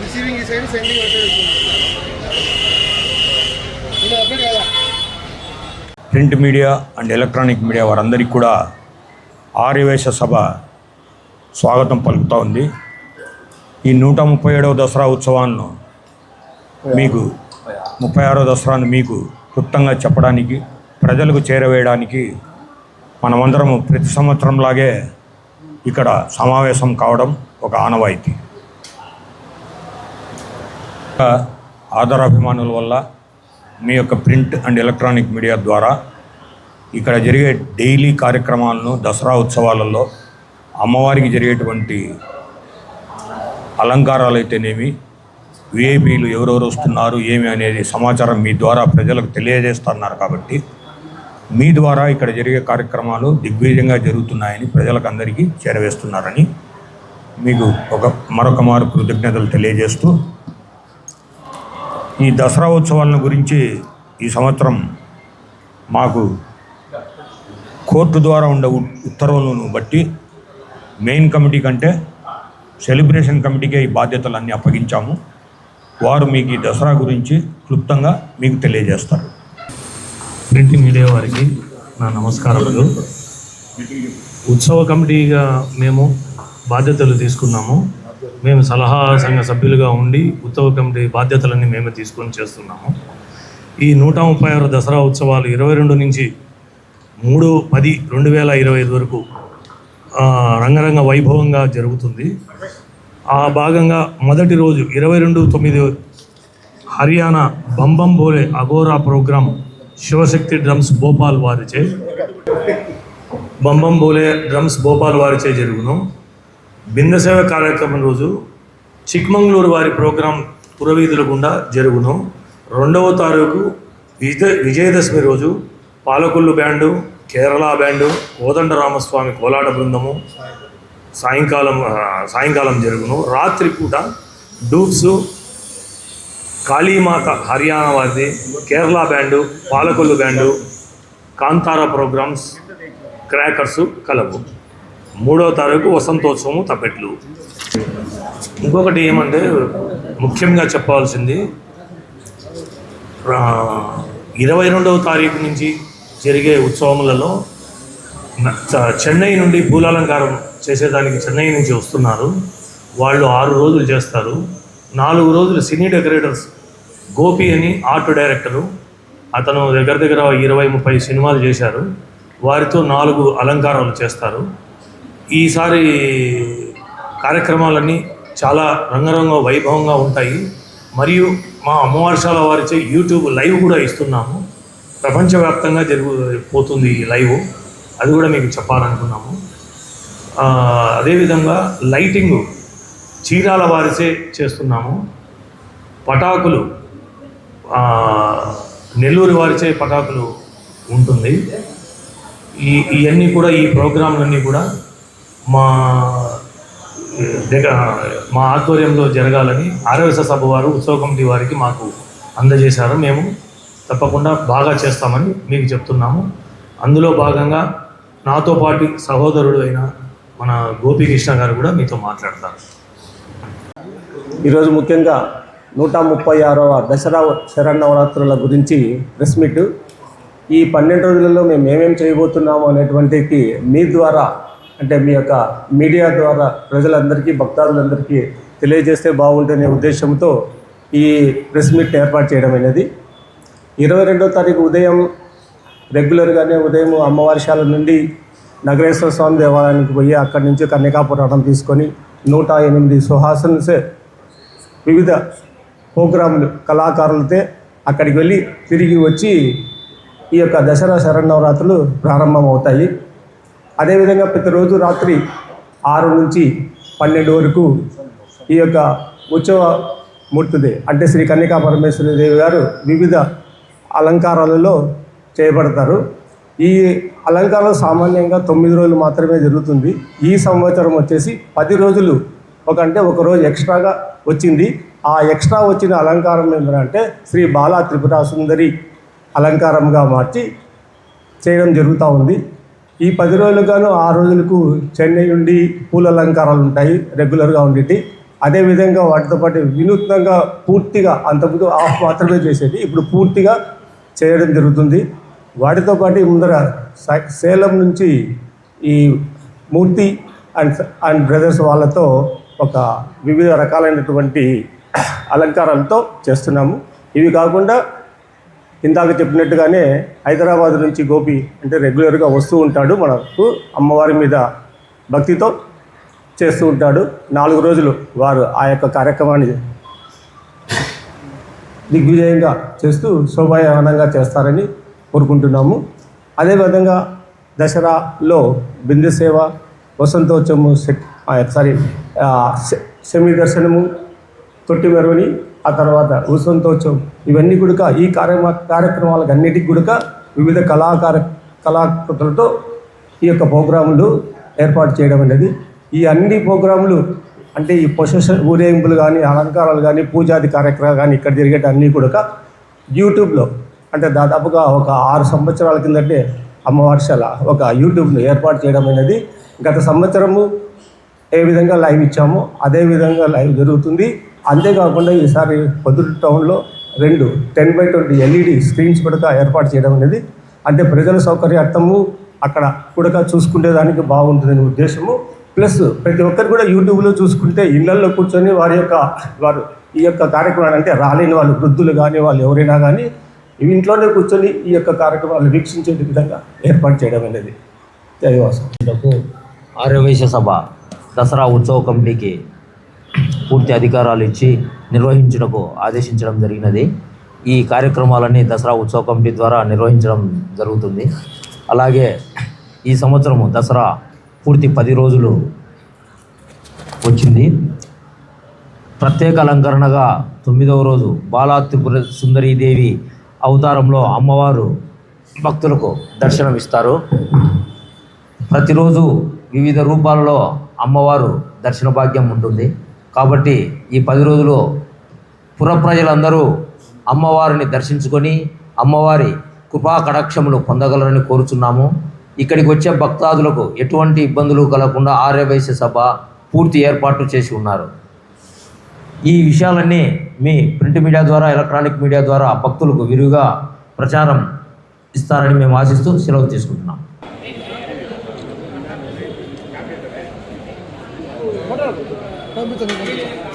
Receiving side sending print media and electronic media వారందరికీ కూడా ఆర్యవేశ సభ స్వాగతం పలుకుతూ ఉంది. ఈ నూట ముప్పై ఏడవ దసరా ఉత్సవాలను మీకు ముప్పై ఆరో దసరాను మీకు క్లుప్తంగా చెప్పడానికి ప్రజలకు చేరవేయడానికి మనమందరము ప్రతి సంవత్సరంలాగే ఇక్కడ సమావేశం కావడం ఒక ఆనవాయితీ. ఆదరాభిమానుల వల్ల మీ యొక్క ప్రింట్ అండ్ ఎలక్ట్రానిక్ మీడియా ద్వారా ఇక్కడ జరిగే డైలీ కార్యక్రమాలను దసరా ఉత్సవాలలో అమ్మవారికి జరిగేటువంటి అలంకారాలు అయితేనేమి విఐపీలు ఎవరెవరు వస్తున్నారు? ఏమి అనేది సమాచారం మీ ద్వారా ప్రజలకు తెలియజేస్తున్నారు కాబట్టి మీ ద్వారా ఇక్కడ జరిగే కార్యక్రమాలు దిగ్విజయంగా జరుగుతున్నాయని ప్రజలకు అందరికీ చేరవేస్తున్నారని మీకు ఒక మరొక మారు కృతజ్ఞతలు తెలియజేస్తూ ఈ దసరా ఉత్సవాలను గురించి ఈ సంవత్సరం మాకు కోర్టు ద్వారా ఉండే ఉ- ఉత్తర్వులను బట్టి మెయిన్ కమిటీ కంటే సెలబ్రేషన్ కమిటీకే ఈ బాధ్యతలన్నీ అప్పగించాము. వారు మీకు ఈ దసరా గురించి క్లుప్తంగా మీకు తెలియజేస్తారు. ప్రింట్ మీడియా వారికి నా నమస్కారములు. ఉత్సవ కమిటీగా మేము బాధ్యతలు తీసుకున్నాము. మేము సలహా సంఘ సభ్యులుగా ఉండి ఉత్సవ కమిటీ బాధ్యతలన్నీ మేమే తీసుకొని చేస్తున్నాము. ఈ నూట ముప్పై ఆరు దసరా ఉత్సవాలు ఇరవై రెండు నుంచి మూడు పది రెండు వేల ఇరవై ఐదు వరకు రంగరంగ వైభవంగా జరుగుతుంది. ఆ భాగంగా మొదటి రోజు ఇరవై రెండు తొమ్మిది హర్యానా బంబం బోలే అగోరా ప్రోగ్రాం శివశక్తి డ్రమ్స్ భోపాల్ వారిచే. బంబం బోలే డ్రమ్స్ భోపాల్ వారిచే జరుగును. బిందసేవ కార్యక్రమం రోజు చిక్మంగళూరు వారి ప్రోగ్రాం పురవీధుల గుండా జరుగును. రెండవ తారీఖు విజయ విజయదశమి రోజు పాలకొల్లు బ్యాండు కేరళ బ్యాండు కోదండరామస్వామి కోలాట బృందము సాయంకాలం సాయంకాలం జరుగును. రాత్రి పూట డూప్స్ కాళీమాత హర్యానా వారిది Kerala band Palakollu band Kantara programs crackers కలవు. మూడో తారీఖు వసంతోత్సవము తప్పెట్లు. ఇంకొకటి ఏమంటే ముఖ్యంగా చెప్పాల్సింది ఇరవై రెండవ తారీఖు నుంచి జరిగే ఉత్సవములలో చెన్నై నుండి పూలాలంకారం చేసేదానికి చెన్నై నుంచి వస్తున్నారు. వాళ్ళు ఆరు రోజులు చేస్తారు. నాలుగు రోజులు సినీ డెకరేటర్స్ గోపి అని ఆర్ట్ డైరెక్టరు. అతను దగ్గర దగ్గర ఇరవై ముప్పై సినిమాలు చేశారు. వారితో నాలుగు అలంకారాలు చేస్తారు. ఈసారి కార్యక్రమాలన్నీ చాలా రంగరంగ వైభవంగా ఉంటాయి. మరియు మా అమ్మవార్షాల వారిచే యూట్యూబ్ లైవ్ కూడా ఇస్తున్నాము. ప్రపంచవ్యాప్తంగా జరుగు పోతుంది ఈ లైవ్. అది కూడా మీకు చెప్పాలనుకున్నాము. అదేవిధంగా లైటింగ్ చీరాల వారిసే చేస్తున్నాము. పటాకులు నెల్లూరు వారిచే పటాకులు ఉంటుంది. ఈ ఇవన్నీ కూడా ఈ ప్రోగ్రాంలన్నీ కూడా మా దగ్గర మా ఆధ్వర్యంలో జరగాలని ఆర్యవస సభ వారు ఉత్సవ కమిటీ వారికి మాకు అందజేశారు. మేము తప్పకుండా బాగా చేస్తామని మీకు చెప్తున్నాము. అందులో భాగంగా నాతో పాటు సహోదరుడు అయిన మన గోపీకృష్ణ గారు కూడా మీతో మాట్లాడతారు. ఈరోజు ముఖ్యంగా నూట ముప్పై ఆరవ దసరా శరణవరాత్రుల గురించి ప్రెస్ మీట్. ఈ పన్నెండు రోజులలో మేము ఏమేమి చేయబోతున్నాము అనేటువంటికి మీ ద్వారా అంటే మీ యొక్క మీడియా ద్వారా ప్రజలందరికీ భక్తాదులందరికీ తెలియజేస్తే బాగుంటుందనే ఉద్దేశంతో ఈ ప్రెస్ మీట్ ఏర్పాటు చేయడం అనేది ఇరవై రెండో తారీఖు ఉదయం రెగ్యులర్గానే ఉదయం అమ్మవారిశాల నుండి నగరేశ్వర స్వామి దేవాలయానికి పోయి అక్కడి నుంచి కన్యకాపురాణం తీసుకొని నూట ఎనిమిది సుహాసన్స్ వివిధ ప్రోగ్రాములు కళాకారులతో అక్కడికి వెళ్ళి తిరిగి వచ్చి ఈ యొక్క దసరా శరణవరాత్రులు ప్రారంభమవుతాయి. అదేవిధంగా ప్రతిరోజు రాత్రి ఆరు నుంచి పన్నెండు వరకు ఈ యొక్క ఉత్సవ మూర్తిది. అంటే శ్రీ కన్యకా పరమేశ్వరి దేవి గారు వివిధ అలంకారాలలో చేయబడతారు. ఈ అలంకారం సామాన్యంగా తొమ్మిది రోజులు మాత్రమే జరుగుతుంది. ఈ సంవత్సరం వచ్చేసి పది రోజులు ఒక అంటే ఒక రోజు ఎక్స్ట్రాగా వచ్చింది. ఆ ఎక్స్ట్రా వచ్చిన అలంకారం ఏంటంటే శ్రీ బాలా త్రిపుర సుందరి అలంకారంగా మార్చి చేయడం జరుగుతూ ఉంది. ఈ పది రోజులుగాను ఆ రోజులకు చెన్నై నుండి పూల అలంకారాలు ఉంటాయి రెగ్యులర్గా ఉండేటి. అదేవిధంగా వాటితో పాటు వినూత్నంగా పూర్తిగా అంతకుముందు ఆఫ్ మాత్రమే చేసేది. ఇప్పుడు పూర్తిగా చేయడం జరుగుతుంది. వాటితో పాటు ముందర సేలం నుంచి ఈ మూర్తి అండ్ అండ్ బ్రదర్స్ వాళ్ళతో ఒక వివిధ రకాలైనటువంటి అలంకారాలతో చేస్తున్నాము. ఇవి కాకుండా ఇందాక చెప్పినట్టుగానే హైదరాబాద్ నుంచి గోపి అంటే రెగ్యులర్గా వస్తూ ఉంటాడు మనకు అమ్మవారి మీద భక్తితో చేస్తూ ఉంటాడు. నాలుగు రోజులు వారు ఆ యొక్క కార్యక్రమాన్ని దిగ్విజయంగా చేస్తూ శోభాయమానంగా చేస్తారని కోరుకుంటున్నాము. అదేవిధంగా దసరాలో బిందు సేవ వసంతోత్సవము సారీ శమి దర్శనము తొట్టి మెరవని ఆ తర్వాత వసంతోత్సవం ఇవన్నీ కూడా ఈ కార్యక్రమ కార్యక్రమాలకు అన్నిటికి కూడా వివిధ కళాకార కళాకృతులతో ఈ యొక్క ప్రోగ్రాములు ఏర్పాటు చేయడం అనేది ఈ అన్ని ప్రోగ్రాములు అంటే ఈ పొసెషన్ ఊరేగింపులు కానీ అలంకారాలు కానీ పూజాది కార్యక్రమాలు కానీ ఇక్కడ జరిగేటన్నీ కూడా యూట్యూబ్లో అంటే దాదాపుగా ఒక ఆరు సంవత్సరాల కిందటే అమ్మవారిశాల ఒక యూట్యూబ్ను ఏర్పాటు చేయడం అనేది గత సంవత్సరము ఏ విధంగా లైవ్ ఇచ్చామో అదే విధంగా లైవ్ జరుగుతుంది. అంతేకాకుండా ఈసారి పొద్దుట టౌన్లో రెండు ten by twenty LED screens కూడా ఏర్పాటు చేయడం అనేది అంటే ప్రజల సౌకర్యార్థము అక్కడ కూడా చూసుకునేదానికి బాగుంటుందనే ఉద్దేశము. ప్లస్ ప్రతి ఒక్కరు కూడా యూట్యూబ్లో చూసుకుంటే ఇళ్ళలో కూర్చొని వారి యొక్క వారు ఈ యొక్క కార్యక్రమాలు అంటే రాలేని వాళ్ళు వృద్ధులు కానీ వాళ్ళు ఎవరైనా కానీ ఇంట్లోనే కూర్చొని ఈ యొక్క కార్యక్రమాలు వీక్షించే విధంగా ఏర్పాటు చేయడం అనేది జయవాసం కు సభ దసరా ఉత్సవ కమిటీకి పూర్తి అధికారాలు ఇచ్చి నిర్వహించుటకు ఆదేశించడం జరిగినది. ఈ కార్యక్రమాలన్నీ దసరా ఉత్సవ కమిటీ ద్వారా నిర్వహించడం జరుగుతుంది. అలాగే ఈ సంవత్సరము దసరా పూర్తి పది రోజులు వచ్చింది. ప్రత్యేక అలంకరణగా తొమ్మిదవ రోజు బాలా త్రిపుర సుందరీదేవి అవతారంలో అమ్మవారు భక్తులకు దర్శనమిస్తారు. ప్రతిరోజు వివిధ రూపాలలో అమ్మవారు దర్శన భాగ్యం ఉంటుంది. కాబట్టి ఈ పది రోజులు పుర ప్రజలందరూ అమ్మవారిని దర్శించుకొని అమ్మవారి కృపా కటాక్షములు పొందగలరని కోరుచున్నాము. ఇక్కడికి వచ్చే భక్తాదులకు ఎటువంటి ఇబ్బందులు కలగకుండా ఆర్యవైశ్య సభ పూర్తి ఏర్పాట్లు చేసి ఉన్నారు. ఈ విషయాలన్నీ మీ ప్రింట్ మీడియా ద్వారా ఎలక్ట్రానిక్ మీడియా ద్వారా భక్తులకు విరివిగా ప్రచారం ఇస్తారని మేము ఆశిస్తూ సెలవు తీసుకుంటున్నాం. పంపించండి